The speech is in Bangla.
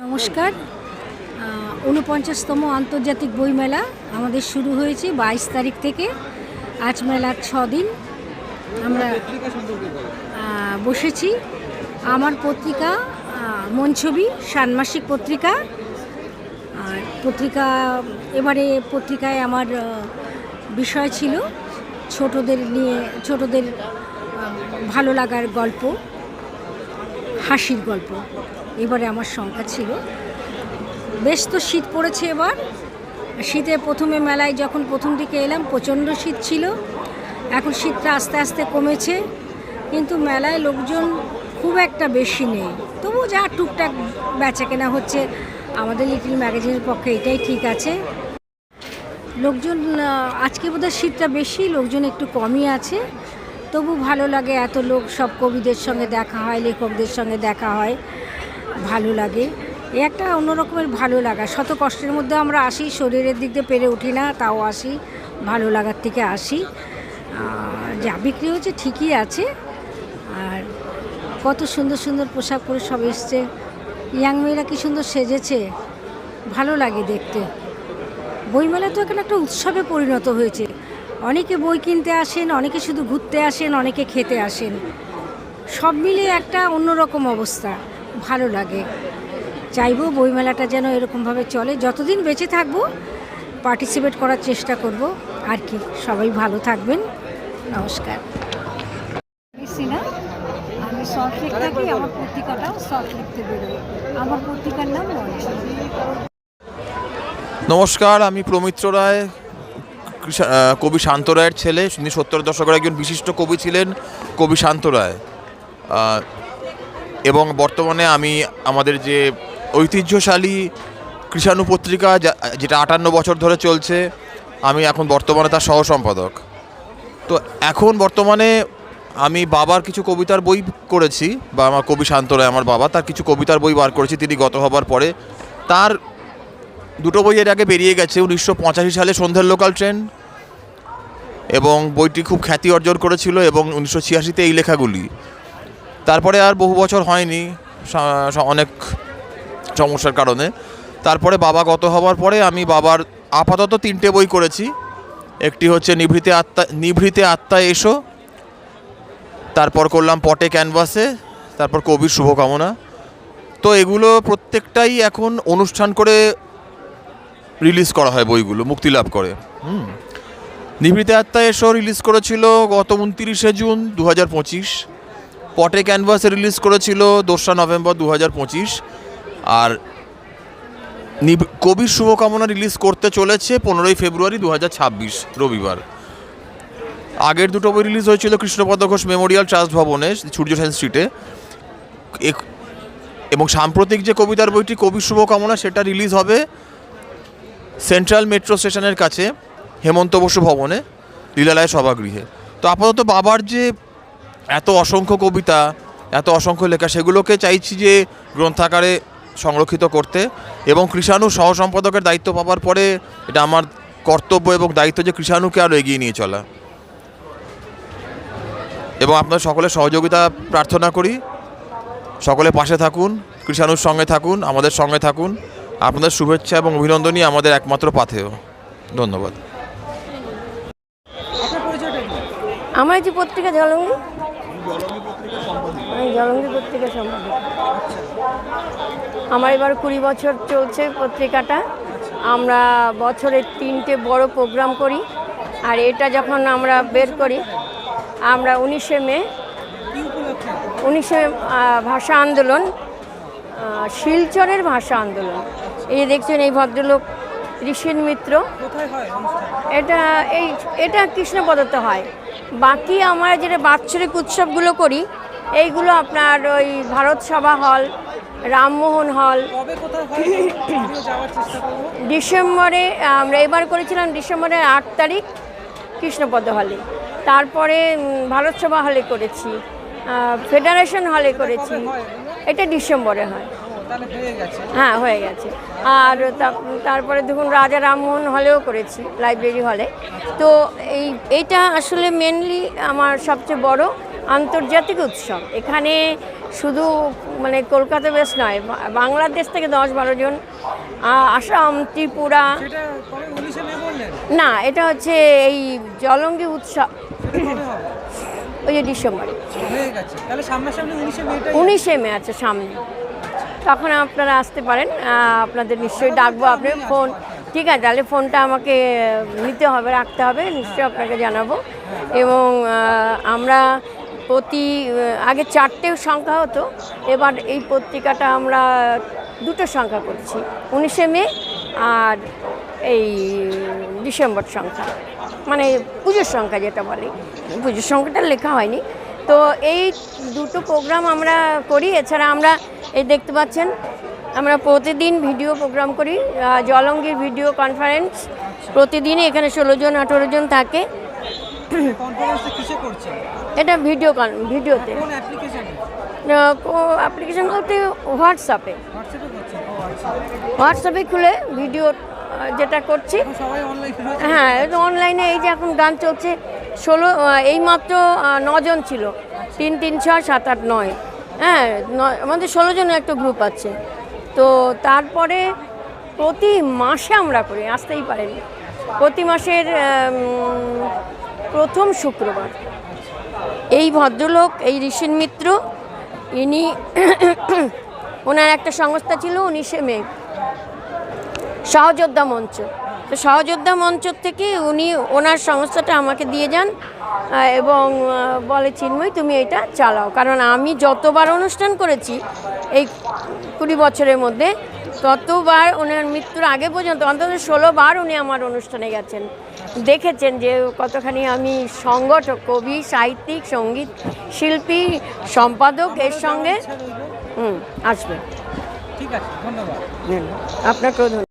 নমস্কার। উনপঞ্চাশতম আন্তর্জাতিক বইমেলা আমাদের শুরু হয়েছে বাইশ তারিখ থেকে। আজ মেলার দিন। আমরা বসেছি। আমার পত্রিকা আহ, মনছবি ষান্মাসিক পত্রিকা। আর পত্রিকা এবারে পত্রিকায় আমার বিষয় ছিল ছোটদের নিয়ে ছোটদের ভালো লাগার গল্প হাসির গল্প। এবারে আমার সংখ্যা ছিল। বেশ তো শীত পড়েছে এবার। শীতে প্রথমে মেলায় যখন প্রথম দিকে এলাম, প্রচণ্ড শীত ছিল। এখন শীতটা আস্তে আস্তে কমেছে। কিন্তু মেলায় লোকজন খুব একটা বেশি নেই। তবু যা টুকটাক বেচা কেনা হচ্ছে, আমাদের লিটিল ম্যাগাজিনের পক্ষে এটাই ঠিক আছে। লোকজন আজকে বোধহয় শীতটা বেশি, লোকজন একটু কমই আছে। তবু ভালো লাগে এত লোক, সব কবিদের সঙ্গে দেখা হয়, লেখকদের সঙ্গে দেখা হয়। ভালো লাগে। এ একটা অন্যরকমের ভালো লাগা। শত কষ্টের মধ্যে আমরা আসি, শরীরের দিক দিয়ে পেরে উঠি না, তাও আসি, ভালো লাগার থেকে আসি। যা বিক্রি হচ্ছে ঠিকই আছে। আর কত সুন্দর সুন্দর পোশাক পরে সব এসছে। ইয়াং মেয়েরা কী সুন্দর সেজেছে। ভালো লাগে দেখতে। বইমেলা তো এখানে একটা উৎসবে পরিণত হয়েছে। অনেকে বই কিনতে আসেন, অনেকে শুধু ঘুরতে আসেন, অনেকে খেতে আসেন। সব মিলিয়ে একটা অন্যরকম অবস্থা। ভালো লাগে। চাইব বইমেলাটা যেন এরকমভাবে চলে। যতদিন বেঁচে থাকব পার্টিসিপেট করার চেষ্টা করব। আর কি সবাই ভালো থাকবেন। নমস্কার। আমি শর্ট লিখ থাকি আমার পত্রিকাটাও শর্ট লিখতে আমার পত্রিকার নাম নমস্কার আমি প্রমিত্র রায় কবি শান্ত রায়ের ছেলে। তিনি সত্তর দশকের একজন বিশিষ্ট কবি ছিলেন কবি শান্ত রায়। আহ, এবং বর্তমানে আমি আমাদের যে ঐতিহ্যশালী কৃষাণু পত্রিকা যেটা আটান্ন বছর ধরে চলছে, আমি এখন বর্তমানে তার সহ সম্পাদক তো এখন বর্তমানে আমি বাবার কিছু কবিতার বই করেছি, বা আমার কবি শান্ত রায় আমার বাবা তার কিছু কবিতার বই বার করেছি, তিনি গত হবার পরে। তার দুটো বই এর আগে বেরিয়ে গেছে, উনিশশো পঁচাশি সালে সন্ধ্যের লোকাল ট্রেন, এবং বইটি খুব খ্যাতি অর্জন করেছিল, এবং উনিশশো ছিয়াশিতে এই লেখাগুলি। তারপরে আর বহু বছর হয়নি অনেক সমস্যার কারণে। তারপরে বাবা গত হওয়ার পরে আমি বাবার আপাতত তিনটে বই করেছি। একটি হচ্ছে নিভৃতে আত্মা নিভৃতে আত্মা এসো, তারপর করলাম পটে ক্যানভাসে, তারপর কবির শুভকামনা। তো এগুলো প্রত্যেকটাই এখন অনুষ্ঠান করে রিলিজ করা হয় বইগুলো, মুক্তি লাভ করে। হুম। নিভৃতে আত্মা এসো রিলিজ করেছিল গত উনতিরিশে জুন দু হাজার পঁচিশ। পটে ক্যানভাসে রিলিজ করেছিল দোসরা নভেম্বর দু হাজার পঁচিশ। আর কবির শুভকামনা রিলিজ করতে চলেছে পনেরোই ফেব্রুয়ারি দু হাজার ছাব্বিশ, রবিবার। আগের দুটো বই রিলিজ হয়েছিল কৃষ্ণপদ ঘোষ মেমোরিয়াল ট্রাস্ট ভবনে, সূর্য সেন স্ট্রিটে। এবং সাম্প্রতিক যে কবিতার বইটি, কবির শুভকামনা, সেটা রিলিজ হবে সেন্ট্রাল মেট্রো স্টেশনের কাছে, হেমন্ত বসু ভবনে, লীলালয় সভাগৃহে। তো আপাতত বাবার যে এত অসংখ্য কবিতা, এত অসংখ্য লেখা, সেগুলোকে চাইছি যে গ্রন্থাকারে সংরক্ষিত করতে এবং কৃষাণু সহ সম্পাদকের দায়িত্ব পাওয়ার পরে এটা আমার কর্তব্য এবং দায়িত্ব যে কৃষাণুকে আরও এগিয়ে নিয়ে চলা। এবং আপনার সকলের সহযোগিতা প্রার্থনা করি। সকলে পাশে থাকুন, কৃষাণুর সঙ্গে থাকুন, আমাদের সঙ্গে থাকুন। আপনাদের শুভেচ্ছা এবং অভিনন্দনই আমাদের একমাত্র পাথেয়। ধন্যবাদ। আমার যে পত্রিকা জলঙ্গি জলঙ্গি পত্রিকা সম্পাদক। আমার এবার কুড়ি বছর চলছে পত্রিকাটা। আমরা বছরে তিনটে বড় প্রোগ্রাম করি, আর এটা যখন আমরা বের করি, আমরা উনিশে মে, উনিশে ভাষা আন্দোলন শিলচরের ভাষা আন্দোলন। এই দেখছেন এই ভদ্রলোক ঋষিন মিত্র। এটা এই এটা কৃষ্ণপদতে হয়। বাকি আমরা যেটা বাৎসরিক উৎসবগুলো করি এইগুলো আপনার ওই ভারত সভা হল রামমোহন হল। ডিসেম্বরে আমরা এবার করেছিলাম ডিসেম্বরের আট তারিখ কৃষ্ণপদ হলে। তারপরে উম, ভারত সভা হলে করেছি। ফেডারেশন হলে করেছি। এটা ডিসেম্বরে হয়। হয়ে হ্যাঁ গেছে। আর তারপরে দেখুন রাজা রামমোহন হলেও করেছি লাইব্রেরি হলে। তো এই এইটা আসলে মেনলি আমার সবচেয়ে বড় আন্তর্জাতিক উৎসব। এখানে শুধু মানে কলকাতা বেশ নয় বাংলাদেশ থেকে দশ বারো জন আসাম ত্রিপুরা। না এটা হচ্ছে এই জলঙ্গি উৎসব। ওই যে ডিসেম্বরে। উনিশে মে আছে সামনে। তখন আপনারা আসতে পারেন আপনাদের নিশ্চয়ই ডাকবো আপনি, ফোন, ঠিক আছে, তাহলে ফোনটা আমাকে নিতে হবে, রাখতে হবে, নিশ্চয়ই আপনাকে জানাব। এবং আমরা প্রতি আগে চারটে সংখ্যা হতো, এবার এই পত্রিকাটা আমরা দুটো সংখ্যা করছি, উনিশে মে আর এই ডিসেম্বর সংখ্যা মানে পুজোর সংখ্যা যেটা বলে, পুজোর সংখ্যাটা লেখা হয়নি। তো এই দুটো প্রোগ্রাম আমরা করি। এছাড়া আমরা এই দেখতে পাচ্ছেন আমরা প্রতিদিন ভিডিও প্রোগ্রাম করি। জলঙ্গির ভিডিও কনফারেন্স প্রতিদিনই এখানে ষোলো জন আঠেরো জন থাকে। এটা ভিডিও কন ভিডিওতে কোন অ্যাপ্লিকেশনে অ্যাপ্লিকেশন বলতে হোয়াটসঅ্যাপে আচ্ছা। হোয়াটসঅ্যাপে খুলে ভিডিও যেটা করছি। হ্যাঁ অনলাইনে এই যে এখন গান চলছে। ষোলো এই মাত্র নজন ছিল। তিন তিন ছয় সাত, আট, নয়। হ্যাঁ আমাদের ষোলো জনের একটা গ্রুপ আছে। তো তারপরে প্রতি মাসে আমরা করি, আসতেই পারেন। প্রতি মাসের প্রথম শুক্রবার। এই ভদ্রলোক, এই ঋষিন মিত্র, ইনি ওনার একটা সংস্থা ছিল, উনিশে মে। সহযোদ্ধা মঞ্চ। তো সহযোদ্ধা মঞ্চ থেকে উনি ওনার সংস্থাটা আমাকে দিয়ে যান এবং বলে চিন্ময় তুমি এটা চালাও। কারণ আমি যতবার অনুষ্ঠান করেছি এই কুড়ি বছরের মধ্যে ততবার ওনার মৃত্যুর আগে পর্যন্ত অন্তত ষোলো বার উনি আমার অনুষ্ঠানে গেছেন। দেখেছেন যে কতখানি আমি সংগঠক কবি সাহিত্যিক সংগীত শিল্পী সম্পাদক এর সঙ্গে হুম আসবে। ঠিক আছে ধন্যবাদ। আপনাকেও ধন্যবাদ।